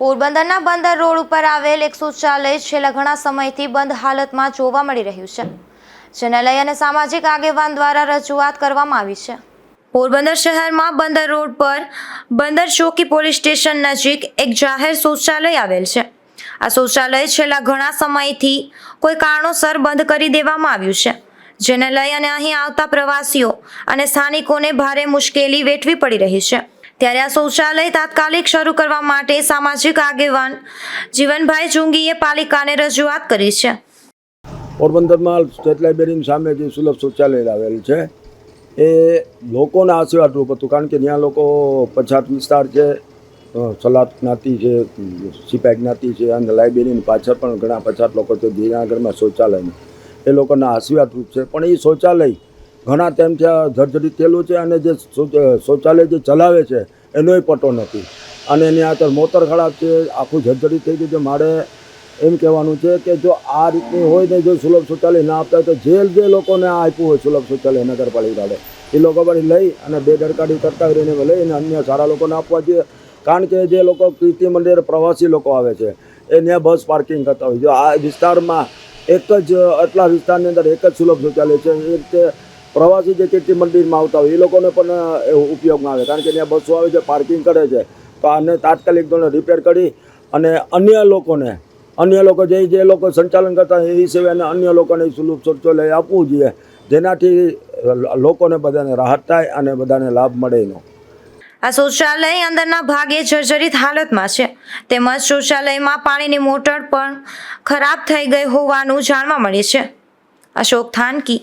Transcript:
પોરબંદરના બંદર રોડ ઉપર આવેલ એક શૌચાલય છેલ્લા ઘણા સમયથી બંધ હાલતમાં જોવા મળી રહ્યું છે. જેને લઈ અને સામાજિક આગેવાન દ્વારા રજૂઆત કરવામાં આવી છે. પોરબંદર શહેરમાં બંદર રોડ પર બંદર ચોકી પોલીસ સ્ટેશન નજીક એક જાહેર શૌચાલય આવેલ છે. આ શૌચાલય છેલ્લા ઘણા સમયથી કોઈ કારણોસર બંધ કરી દેવામાં આવ્યું છે. જેને લઈ અને અહીં આવતા પ્રવાસીઓ અને સ્થાનિકોને ભારે મુશ્કેલી વેઠવી પડી રહી છે. ત્યારે આ શૌચાલય તાત્કાલિક શરૂ કરવા માટે સામાજિક આગેવાન જીવનભાઈ ચુંગીએ પાલિકાને રજૂઆત કરી છે. પોરબંદરમાં સ્ટેટ લાઇબ્રેરીની સામે જે સુલભ શૌચાલય આવેલ છે, એ લોકોના આશીર્વાદરૂપ હતું. કારણ કે ત્યાં લોકો પછાત વિસ્તાર છે સલાદ જ્ઞાતિ છે, સિપાઈ જ્ઞાતિ છે, અને લાઇબ્રેરીની પાછળ પણ ઘણા પછાત લોકો છે જેના શૌચાલયમાં. એ લોકોના આશીર્વાદરૂપ છે. પણ એ શૌચાલય ઘણા ટાઈમથી આ જર્જરી થયેલું છે અને જે શૌચાલય જે ચલાવે છે, એનોય પટો નથી. અને એની આગળ મોટર ખરાબ છે, આખું જર્જરી થઈ ગયું છે. મારે એમ કહેવાનું છે કે જો આ રીતની હોય ને, જો સુલભ શૌચાલય ના આપતા હોય તો જેલ જે લોકોને આ આપ્યું હોય સુલભ શૌચાલય નગરપાલિકાને એ લોકો પણ લઈ અને બે દરકારી કરતા હોય લઈ લઈને અન્ય સારા લોકોને આપવા જોઈએ. કારણ કે જે લોકો કીર્તિ મંદિર પ્રવાસી લોકો આવે છે, એ ત્યાં બસ પાર્કિંગ કરતા હોય જો આ વિસ્તારમાં એક જ આટલા વિસ્તારની અંદર એક જ સુલભ શૌચાલય છે. એ રીતે પ્રવાસી જે કીર્તિ મંદિરમાં આવતા હોય, એ લોકોને પણ ઉપયોગમાં આવે. કારણ કે ત્યાં બસો આવે છે, પાર્કિંગ કરે છે. તો આને તાત્કાલિક ધોરણે રિપેર કરી અને અન્ય લોકોને, અન્ય લોકો જે જે લોકો સંચાલન કરતા હોય, એ સિવાયને અન્ય લોકોને સુલભ શૌચાલય આપવું જોઈએ. જેનાથી લોકોને બધાને રાહત થાય અને બધાને લાભ મળે એનો. આ શૌચાલય અંદરના ભાગે જર્જરિત હાલતમાં છે. તેમજ શૌચાલયમાં પાણીની મોટર પણ ખરાબ થઈ ગઈ હોવાનું જાણવા મળે છે. અશોક થાનકી